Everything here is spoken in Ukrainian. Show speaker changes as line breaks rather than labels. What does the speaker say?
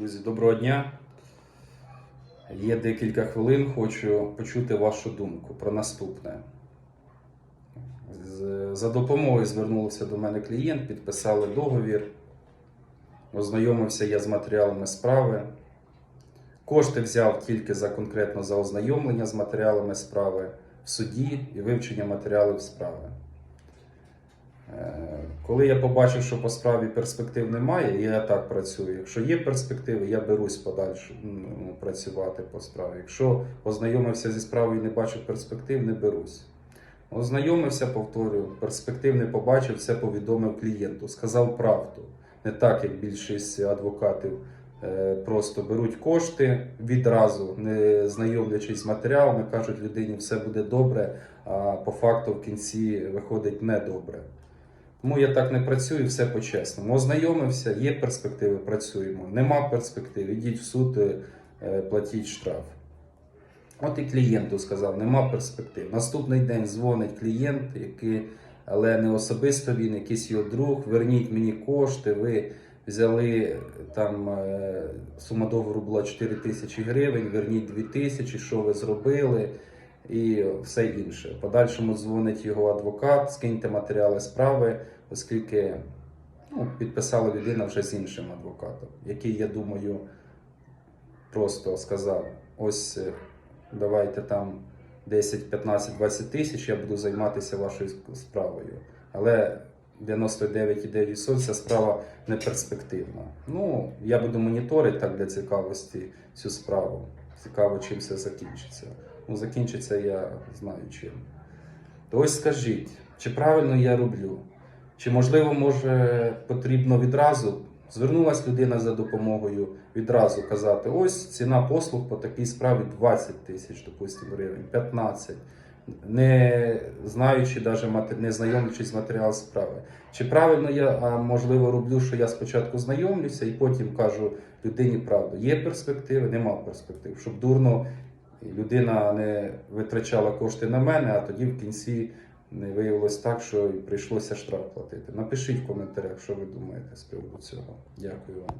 Друзі, доброго дня. Є декілька хвилин, хочу почути вашу думку про наступне. За допомогою звернувся до мене клієнт, підписали договір. Ознайомився я з матеріалами справи. Кошти взяв тільки за конкретно за ознайомлення з матеріалами справи в суді і вивчення матеріалів справи. Е, Коли я побачив, що по справі перспектив немає, я так працюю. Якщо є перспективи, я берусь подальше ну, працювати по справі. Якщо ознайомився зі справою і не бачив перспектив, не берусь. Ознайомився, повторюю, перспектив не побачив, все повідомив клієнту, сказав правду. Не так, як більшість адвокатів е, просто беруть кошти відразу, не знайомлячись з матеріалами, кажуть людині, все буде добре, а по факту в кінці виходить недобре. Тому я так не працюю, все по-чесному. Ознайомився, є перспективи, працюємо. Нема перспектив, ідіть в суд, е, платіть штраф. От і клієнту сказав, нема перспектив. Наступний день дзвонить клієнт, який, але не особисто він, якийсь його друг. Верніть мені кошти. Ви взяли там е, сума договору була 4 тисячі гривень, верніть 2 тисячі, що ви зробили і все інше. Подальшому дзвонить його адвокат, скиньте матеріали справи, оскільки ну, підписала людина вже з іншим адвокатом, який, я думаю, просто сказав: ось е, давайте там 10, 15, 20 тисяч, я буду займатися вашою справою. Але 99,9% ця справа не перспективна. Ну, я буду моніторити так для цікавості цю справу. Цікаво, чим все закінчиться. Ну, закінчиться я знаю чим. То ось скажіть, чи правильно я роблю? Чи можливо, може, потрібно відразу? Звернулась людина за допомогою відразу казати: ось ціна послуг по такій справі 20 тисяч, допустимо, гривень, 15, не знаючи, навіть не знайомлячись з матеріалом справи. Чи правильно я можливо роблю, що я спочатку знайомлюся і потім кажу людині правду. Є перспективи, нема перспектив, щоб дурно людина не витрачала кошти на мене, а тоді в кінці не виявилось так, що прийшлося штраф платити. Напишіть в коментарях, що ви думаєте з приводу цього. Дякую вам.